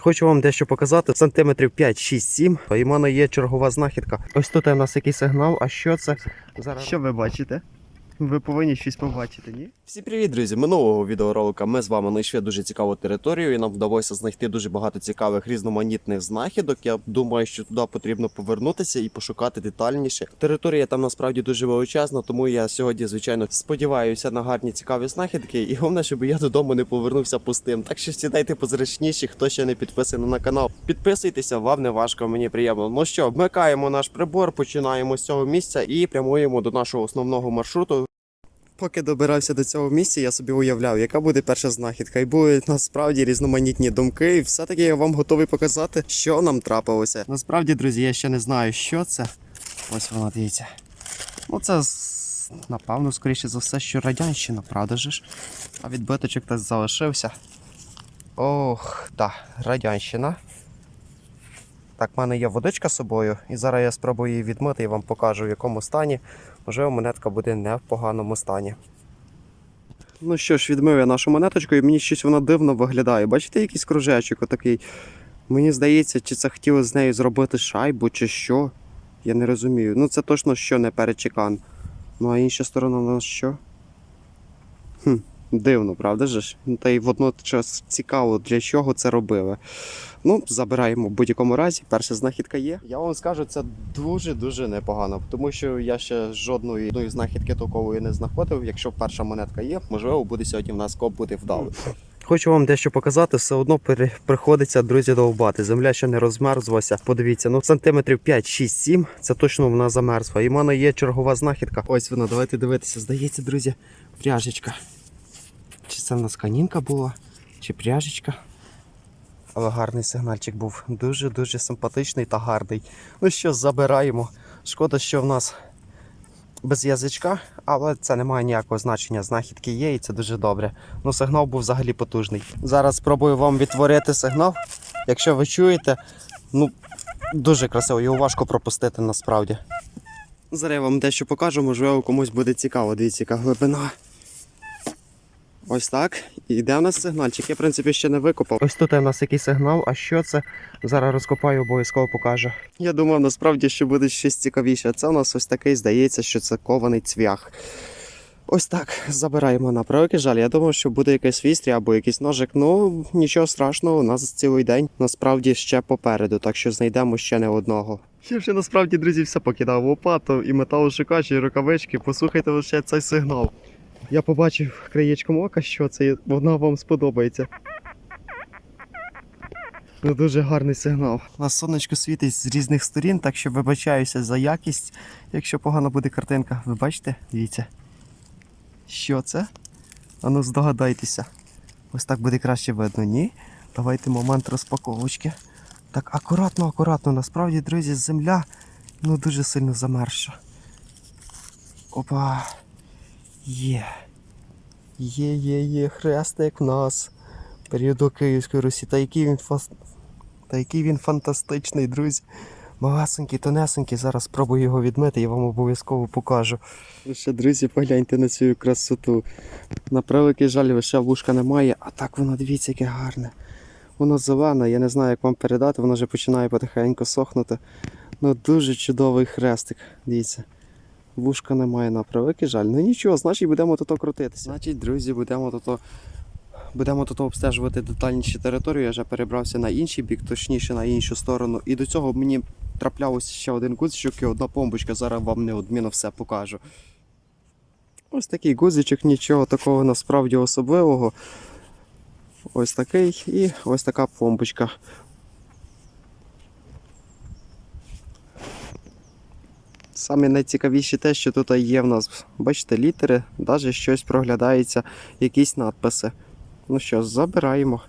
Хочу вам дещо показати. Сантиметрів 5, 6, 7. І в мене є чергова знахідка. Ось тут у нас якийсь сигнал. А що це? Зараз Що ви бачите? Ви повинні щось побачити, ні? Всім привіт, друзі! Минулого відеоролика ми з вами знайшли дуже цікаву територію, і нам вдалося знайти дуже багато цікавих різноманітних знахідок. Я думаю, що туди потрібно повернутися і пошукати детальніше. Територія там насправді дуже величезна, тому я сьогодні, звичайно, сподіваюся на гарні цікаві знахідки. І головне, щоб я додому не повернувся пустим. Так що сідайте позручніше, хто ще не підписаний на канал. Підписуйтеся, вам не важко, мені приємно. Ну що, вмикаємо наш прибор, починаємо з цього місця і прямуємо до нашого основного маршруту. Поки добирався до цього місця, я собі уявляв, яка буде перша знахідка. І були насправді різноманітні думки. І все-таки я вам готовий показати, що нам трапилося. Насправді, друзі, я ще не знаю, що це. Ось воно, дивіться. Ну, це напевно, скоріше за все, що радянщина, правда ж? А відбиточок так залишився. Ох, так, радянщина. Так, в мене є водичка з собою, і зараз я спробую її відмити і вам покажу, в якому стані. Можливо, монетка буде не в поганому стані. Ну що ж, відмив я нашу монеточку, і мені щось вона дивно виглядає. Бачите, якийсь кружечок отакий. Мені здається, чи це хотіли з нею зробити шайбу, чи що. Я не розумію. Ну це точно що не перечекан. Ну а інша сторона у нас що? Хм, дивно, правда ж? Ну, Та й водночас цікаво, для чого це робили. Ну, забираємо в будь-якому разі. Перша знахідка є. Я вам скажу, це дуже-дуже непогано, тому що я ще жодної одної знахідки толкової не знаходив. Якщо перша монетка є, можливо, буде сьогодні в нас коп буде вдалий. Хочу вам дещо показати, все одно приходиться, друзі, довбати. Земля ще не розмерзлася. Подивіться, ну сантиметрів 5, 6, 7, це точно вона замерзла. І в мене є чергова знахідка. Ось вона, давайте дивитися. Здається, друзі, пряжечка. Чи це в нас канінка була, чи пряжечка. Але гарний сигнальчик був. Дуже-дуже симпатичний та гарний. Ну що, забираємо. Шкода, що в нас без язичка, але це не має ніякого значення. Знахідки є, і це дуже добре. Ну, сигнал був взагалі потужний. Зараз спробую вам відтворити сигнал. Якщо ви чуєте, ну дуже красиво, його важко пропустити насправді. Зараз я вам дещо покажу, можливо, комусь буде цікаво. Дивіться, яка глибина. Ось так. І де в нас сигнальчик? Я, в принципі, ще не викопав. Ось тут у нас якийсь сигнал, а що це? Зараз розкопаю, обов'язково покажу. Я думав, насправді, що буде щось цікавіше. Це у нас ось такий, здається, що це кований цвях. Ось так, забираємо на превеликий жаль. Я думав, що буде якийсь вістрій або якийсь ножик. Ну нічого страшного, у нас цілий день насправді ще попереду, так що знайдемо ще не одного. Я вже насправді, друзі, все покидав лопату і металошукач, і рукавички. Послухайте лише цей сигнал. Я побачив краєчком ока, що це, вона вам сподобається. Ну, дуже гарний сигнал. У нас сонечко світить з різних сторін, так що вибачаюся за якість. Якщо погано буде картинка, ви бачите? Дивіться. Що це? Ану здогадайтеся. Ось так буде краще видно, ні? Давайте момент розпаковочки. Так, акуратно, акуратно. Насправді, друзі, земля ну дуже сильно замерзша. Опа. Є. Є, є, є, хрестик в нас. Періоду Київської Русі. Та який він фас... Та який він фантастичний, друзі. Малесенький, тонесенький. Зараз спробую його відмити, я вам обов'язково покажу. Ви ще, друзі, погляньте на цю красоту. На превеликий жаль, лише вушка немає, а так воно, дивіться, яке гарне. Воно зелене, я не знаю, як вам передати, воно вже починає потихеньку сохнути. Ну дуже чудовий хрестик. Дивіться. Вушка немає на превеликий жаль. Ну нічого, значить будемо тут крутитися. Значить, друзі, будемо тут. Будемо тут обстежувати детальніше територію. Я вже перебрався на інший бік, точніше на іншу сторону. І до цього мені траплявся ще один гудзичок і одна помбочка. Зараз вам неодмінно все покажу. Ось такий гудзичок, нічого такого насправді особливого. Ось такий і ось така помбочка. Саме найцікавіше те, що тут є в нас, бачите, літери, навіть щось проглядається, якісь надписи. Ну що, забираємо.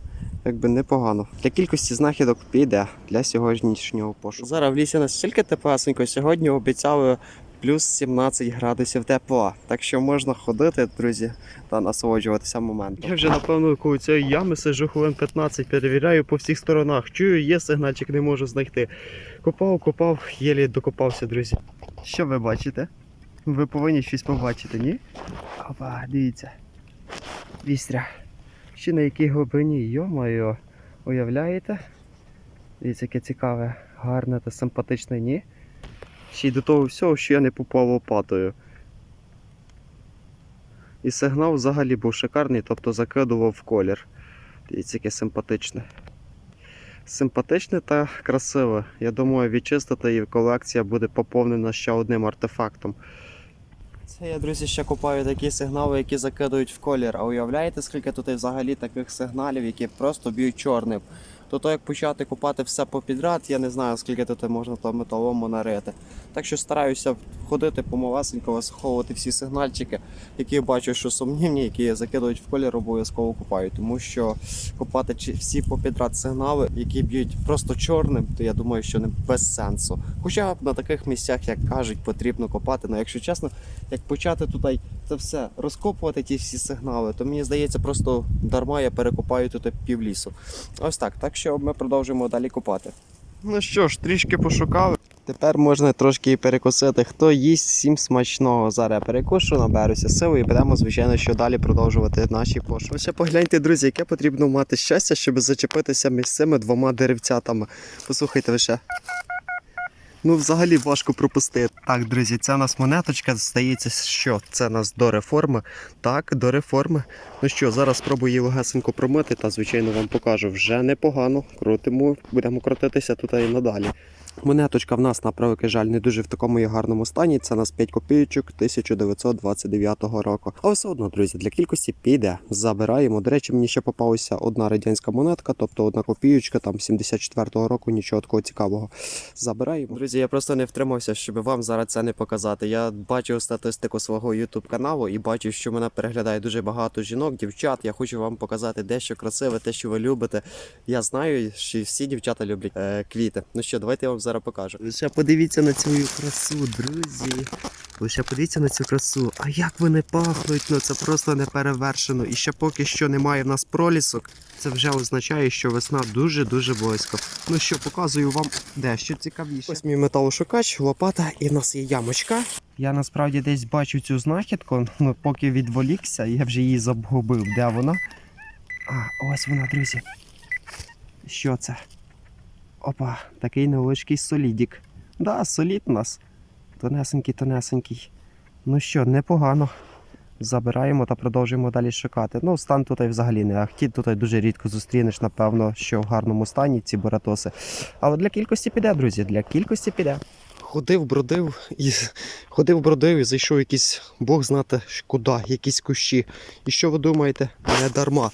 Якби непогано. Для кількості знахідок піде для сьогоднішнього пошуку. Зараз в лісі настільки теплесенько, сьогодні обіцяли плюс 17 градусів тепла. Так що можна ходити, друзі, та насолоджуватися моментом. Я вже напевно коло цієї ями сижу хвилин 15, перевіряю по всіх сторонах. Чую, є сигнальчик, не можу знайти. Копав, копав, єлі докопався, друзі. Що ви бачите? Ви повинні щось побачити, ні? Опа, дивіться. Вістря. Ще на якій глибині, йо-моє, уявляєте? Дивіться, яке цікаве, гарне та симпатичне, ні? Ще й до того всього, що я не попав лопатою. І сигнал взагалі був шикарний, тобто закидував в колір. Дивіться, яке симпатичне. Симпатичне та красиве. Я думаю, відчистити і колекція буде поповнена ще одним артефактом. Це я, друзі, ще купаю такі сигнали, які закидують в колір. А уявляєте, скільки тут взагалі таких сигналів, які просто б'ють чорним. То то як почати купати все попідряд, я не знаю, скільки тут можна там металому нарити. Так що стараюся ходити помалесенько, висуховувати всі сигнальчики, які бачу, що сумнівні, які закидують в колір, обов'язково купаю. Тому що купати чи- всі попідряд сигнали, які б'ють просто чорним, то я думаю, що не без сенсу. Хоча на таких місцях, як кажуть, потрібно копати. Ну, якщо чесно, як почати тут це все розкопувати, ті всі сигнали, то мені здається, просто дарма я перекопаю тут півлісу. Ось так. Так що ми продовжуємо далі копати. Ну що ж, трішки пошукали. Тепер можна трошки перекусити. Хто їсть всім смачного. Зараз я перекушу, наберуся сили і підемо, звичайно, що далі продовжувати наші пошуки. Ще погляньте, друзі, яке потрібно мати щастя, щоб зачепитися між цими двома деревцятами. Послухайте лише. Ну, взагалі важко пропустити. Так, друзі, це у нас монеточка. Здається, що це у нас до реформи. Так, до реформи. Ну що, зараз спробую її легесенько промити та, звичайно, вам покажу. Вже непогано. Крутимо, будемо крутитися тут і надалі. Монеточка в нас, на превеликий жаль, не дуже в такому і гарному стані. Це нас 5 копійочок 1929 року. Але все одно, друзі, для кількості піде. Забираємо. До речі, мені ще попалася одна радянська монетка, тобто одна копійочка, там 74-го року, нічого такого цікавого. Забираємо. Друзі, я просто не втримався, щоб вам зараз це не показати. Я бачив статистику свого YouTube каналу і бачив, що мене переглядає дуже багато жінок, дівчат. Я хочу вам показати дещо красиве, те, що ви любите. Я знаю, що всі дівчата люблять е, квіти. Ну що, давайте я вам зараз покажу. Лише подивіться на цю красу, друзі. Лише подивіться на цю красу. А як вони пахнуть? Ну це просто неперевершено. І ще поки що немає в нас пролісок. Це вже означає, що весна дуже-дуже близько. Ну що, показую вам дещо цікавіше. Ось мій металошукач, лопата, і в нас є ямочка. Я насправді десь бачу цю знахідку, ну поки відволікся, я вже її загубив. Де вона? А, ось вона, друзі. Що це? Опа, такий невеличкий солідік. Да, солід у нас. Тонесенький, тонесенький. Ну що, непогано. Забираємо та продовжуємо далі шукати. Ну, стан тут взагалі не ахті, тут дуже рідко зустрінеш, напевно, що в гарному стані ці боратоси. Але для кількості піде, друзі, для кількості піде. Ходив, бродив і ходив, бродив і зайшов якийсь бог знати куди, якісь кущі. І що ви думаєте? Не дарма.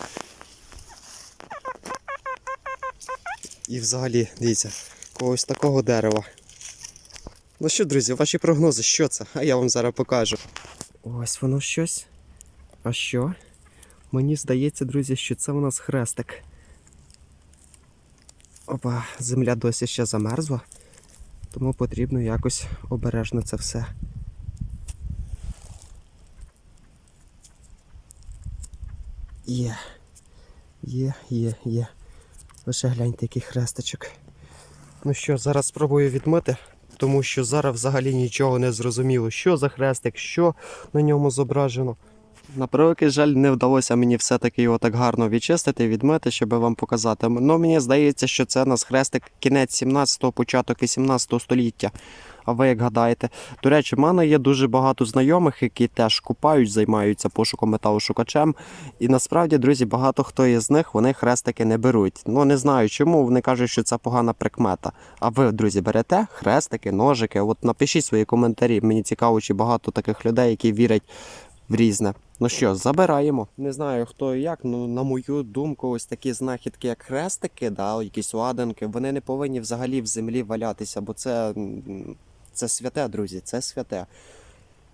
І взагалі, дивіться, когось такого дерева. Ну що, друзі, ваші прогнози, що це? А я вам зараз покажу. Ось воно щось. А що? Мені здається, друзі, що це у нас хрестик. Опа, земля досі ще замерзла. Тому потрібно якось обережно це все. Є. Є, є, є. Лише гляньте, який хрестичок. Ну що, зараз спробую відмити, тому що зараз взагалі нічого не зрозуміло, що за хрестик, що на ньому зображено. На превеликий жаль, не вдалося мені все-таки його так гарно відчистити, відмити, щоб вам показати. Ну, мені здається, що це нас хрестик кінець 17-го, початок 18 століття. А ви як гадаєте? До речі, в мене є дуже багато знайомих, які теж купають, займаються пошуком металошукачем. І насправді, друзі, багато хто із них вони хрестики не беруть. Ну не знаю чому. Вони кажуть, що це погана прикмета. А ви, друзі, берете хрестики, ножики? От напишіть свої коментарі. Мені цікаво, чи багато таких людей, які вірять в різне. Ну що, забираємо. Не знаю хто і як, ну на мою думку, ось такі знахідки, як хрестики, да, якісь ладанки, вони не повинні взагалі в землі валятися, бо це, це святе, друзі, це святе.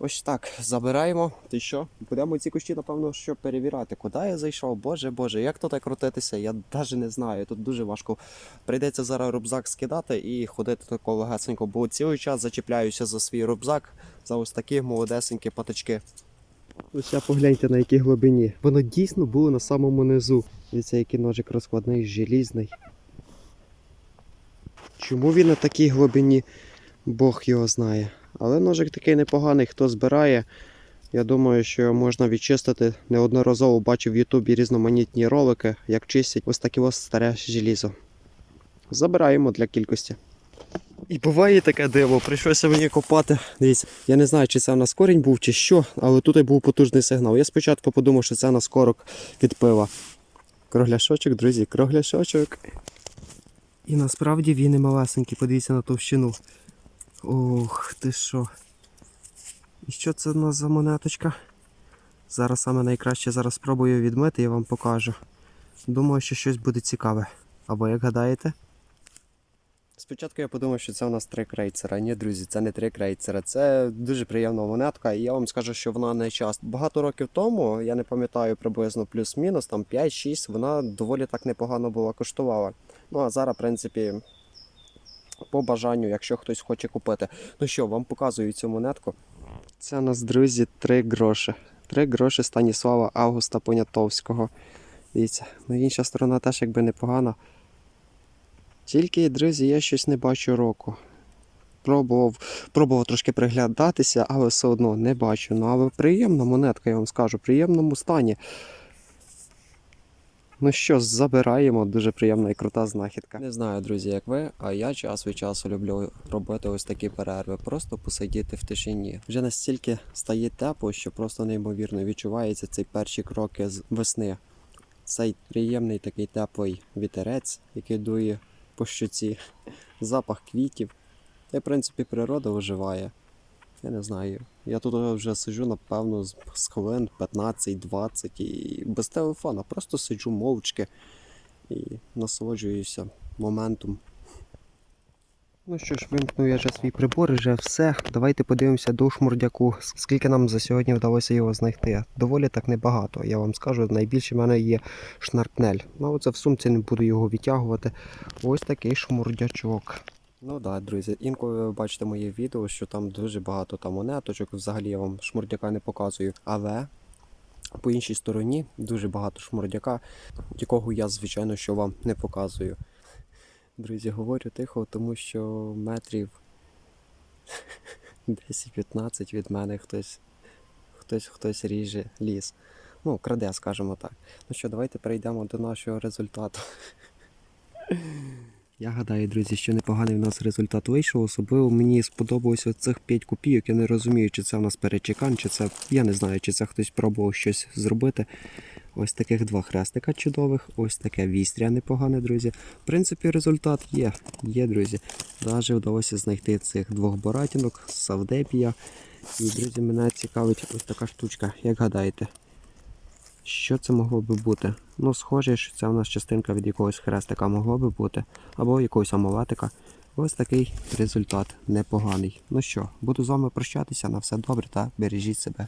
Ось так, забираємо. Ти що? Будемо ці кущі, напевно, що перевіряти. Куди я зайшов? Боже Боже, як тут так крутитися? Я навіть не знаю. Тут дуже важко. Прийдеться зараз рюкзак скидати і ходити тако легесенько, бо цілий час зачіпляюся за свій рюкзак, за ось такі молодесенькі паточки. Ось погляньте на якій глибині. Воно дійсно було на самому низу. Дивіться, який ножик розкладний, желізний. Чому він на такій глибині? Бог його знає. Але ножик такий непоганий, хто збирає. Я думаю, що його можна відчистити. Неодноразово бачив в Ютубі різноманітні ролики, як чистять ось таке ось старе желізо. забираємо для кількості. І буває таке диво, прийшлося мені копати. Дивіться, я не знаю, чи це в нас корінь був, чи що, але тут був потужний сигнал. Я спочатку подумав, що це у нас корок від пива. Кругляшочок, друзі, кругляшочок. І насправді він і малесенький, подивіться на товщину. Ох, ти що. І що це в нас за монеточка? Зараз саме найкраще зараз спробую відмити і вам покажу. Думаю, що щось буде цікаве. Або як гадаєте? Спочатку я подумав, що це у нас три крейцера. Ні, друзі, це не три крейцера. Це дуже приємна монетка, і я вам скажу, що вона не часто. Багато років тому, я не пам'ятаю приблизно плюс-мінус, там 5-6, вона доволі так непогано була коштувала. Ну а зараз, в принципі, по бажанню, якщо хтось хоче купити. Ну що, вам показую цю монетку. Це у нас, друзі, три гроші. Три гроші Станіслава Августа Понятовського. Дивіться, ну інша сторона теж якби непогана. Тільки, друзі, я щось не бачу року. Пробував, пробував трошки приглядатися, але все одно не бачу. Ну, але приємна монетка, я вам скажу, в приємному стані. Ну що, забираємо, дуже приємна і крута знахідка. Не знаю, друзі, як ви, а я час від часу люблю робити ось такі перерви, просто посидіти в тишині. Вже настільки стає тепло, що просто неймовірно відчувається цей перші кроки з весни. Цей приємний такий теплий вітерець, який дує по щоці, запах квітів. Та в принципі, природа виживає. Я не знаю. Я тут вже сиджу, напевно, з хвилин 15-20 і без телефона. Просто сиджу мовчки і насолоджуюся моментом. Ну що ж, вимкнув я вже свій прибор, вже все. Давайте подивимося до шмурдяку. Скільки нам за сьогодні вдалося його знайти. Доволі так небагато. Я вам скажу, найбільше в мене є шнарпнель. Ну, оце в сумці не буду його відтягувати. Ось такий шмурдячок. Ну так, да, друзі, інколи ви бачите моє відео, що там дуже багато там монеточок, взагалі я вам шмурдяка не показую. Але по іншій стороні дуже багато шмурдяка, якого я, звичайно, що вам не показую. Друзі, говорю тихо, тому що метрів 10-15 від мене хтось, хтось, хтось ріже ліс. Ну, краде, скажімо так. Ну що, давайте перейдемо до нашого результату. Я гадаю, друзі, що непоганий в нас результат вийшов. Особливо мені сподобалося цих 5 копійок. Я не розумію, чи це в нас перечекан, чи це. Я не знаю, чи це хтось пробував щось зробити. Ось таких два хрестика чудових, ось таке вістря непогане, друзі. В принципі, результат є, є, друзі. Навіть вдалося знайти цих двох боратінок Савдепія. І, друзі, мене цікавить ось така штучка. Як гадаєте? Що це могло би бути? Ну, схоже, що це у нас частинка від якогось хрестика могло би бути, або якогось амулетика. Ось такий результат непоганий. Ну що, буду з вами прощатися. На все добре та бережіть себе.